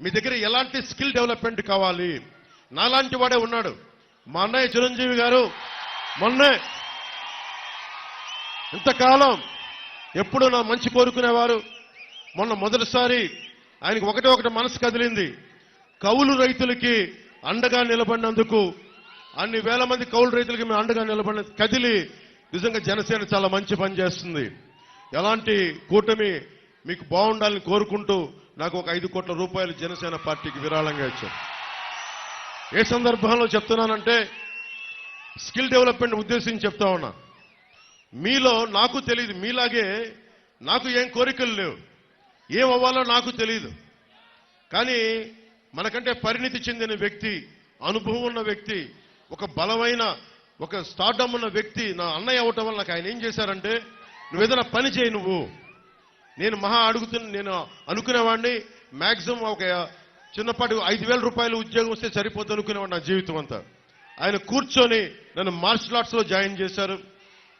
మీ దగ్గర ఎలాంటి skill development కావాలి? నాలాంటి వాడే ఉన్నాడు. మా అన్నయ్య చిరంజీవి గారు మొన్నే ఇంతకాలం ఎప్పుడు నా మంచి కోరుకునేవారు. మొన్న మొదటిసారి ఆయనకు ఒకటే ఒకటి మనసు కదిలింది. కౌలు రైతులకి అండగా నిలబడినందుకు అన్ని వేల మంది కౌలు రైతులకి మేము అండగా నిలబడిన కదిలి నిజంగా జనసేన చాలా మంచి పని చేస్తుంది. ఎలాంటి కూటమి మీకు బాగుండాలని కోరుకుంటూ నాకు ఒక ఐదు కోట్ల రూపాయలు జనసేన పార్టీకి విరాళంగా ఇచ్చారు. ఏ సందర్భంలో చెప్తున్నానంటే స్కిల్ డెవలప్మెంట్ ఉద్దేశించి చెప్తా ఉన్నా. మీలో నాకు తెలియదు మీలాగే నాకు ఏం కోరికలు లేవు. ఏం అవ్వాలో నాకు తెలియదు కానీ మనకంటే పరిణితి చెందిన వ్యక్తి అనుభవం ఉన్న వ్యక్తి ఒక బలమైన ఒక స్టార్డమ్ ఉన్న వ్యక్తి నా అన్నయ్య అవటం వల్ల నాకు ఆయన ఏం చేశారంటే నువ్వు ఏదైనా పని చేయి నువ్వు. నేను మహా అడుగుతున్న నేను అనుకునేవాడిని మ్యాక్సిమం ఒక చిన్నపాటి ఐదు వేల రూపాయలు ఉద్యోగం వస్తే సరిపోద్ది అనుకునేవాడు నా జీవితం అంతా. ఆయన కూర్చొని నన్ను మార్షల్ ఆర్ట్స్లో జాయిన్ చేశారు.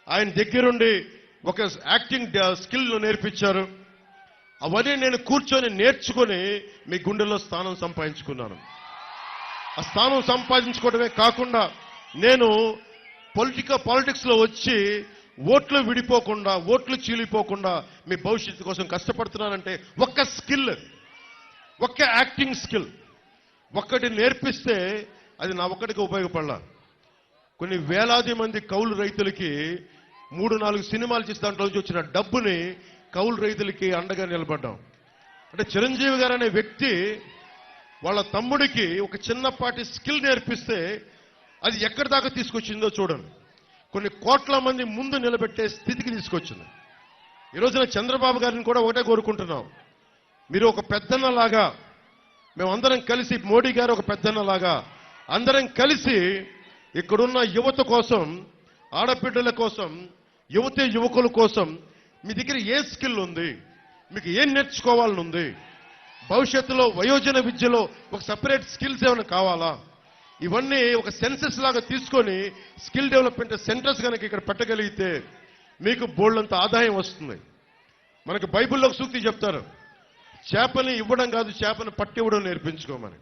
ఆయన దగ్గరుండి ఒక యాక్టింగ్ స్కిల్ నేర్పించారు. అవన్నీ నేను కూర్చొని నేర్చుకొని మీ గుండెల్లో స్థానం సంపాదించుకున్నాను. ఆ స్థానం సంపాదించుకోవడమే కాకుండా నేను పొలిటికల్ పాలిటిక్స్లో వచ్చి ఓట్లు విడిపోకుండా ఓట్లు చీలిపోకుండా మీ భవిష్యత్తు కోసం కష్టపడుతున్నారంటే ఒక్క స్కిల్ ఒక్క యాక్టింగ్ స్కిల్. ఒక్కటి నేర్పిస్తే అది నా ఒక్కడికి ఉపయోగపడలా. కొన్ని వేలాది మంది కౌలు రైతులకి మూడు నాలుగు సినిమాలు చేసి దాంట్లో నుంచి వచ్చిన డబ్బుని కౌలు రైతులకి అండగా నిలబడ్డాం. అంటే చిరంజీవి గారు అనే వ్యక్తి వాళ్ళ తమ్ముడికి ఒక చిన్నపాటి స్కిల్ నేర్పిస్తే అది ఎక్కడి దాకా తీసుకొచ్చిందో చూడండి. కొన్ని కోట్ల మంది ముందు నిలబెట్టే స్థితికి తీసుకొచ్చింది. ఈ రోజున చంద్రబాబు గారిని కూడా ఒకటే కోరుకుంటున్నాం. మీరు ఒక పెద్దన్నలాగా మేమందరం కలిసి మోడీ గారు ఒక పెద్దన్నలాగా అందరం కలిసి ఇక్కడున్న యువత కోసం ఆడబిడ్డల కోసం యువత యువకుల కోసం మీ దగ్గర ఏ స్కిల్ ఉంది? మీకు ఏం నేర్చుకోవాలని ఉంది భవిష్యత్తులో వయోజన విద్యలో ఒక సపరేట్ స్కిల్స్ ఏమైనా కావాలా? ఇవన్నీ ఒక సెన్సెస్ లాగా తీసుకొని స్కిల్ డెవలప్మెంట్ సెంటర్స్ కనుక ఇక్కడ పెట్టగలిగితే మీకు బోల్డంత ఆదాయం వస్తుంది. మనకు బైబిల్లో సూక్తి చెప్తారు చేపని ఇవ్వడం కాదు చేపను పట్టివ్వడం నేర్పించుకోమని.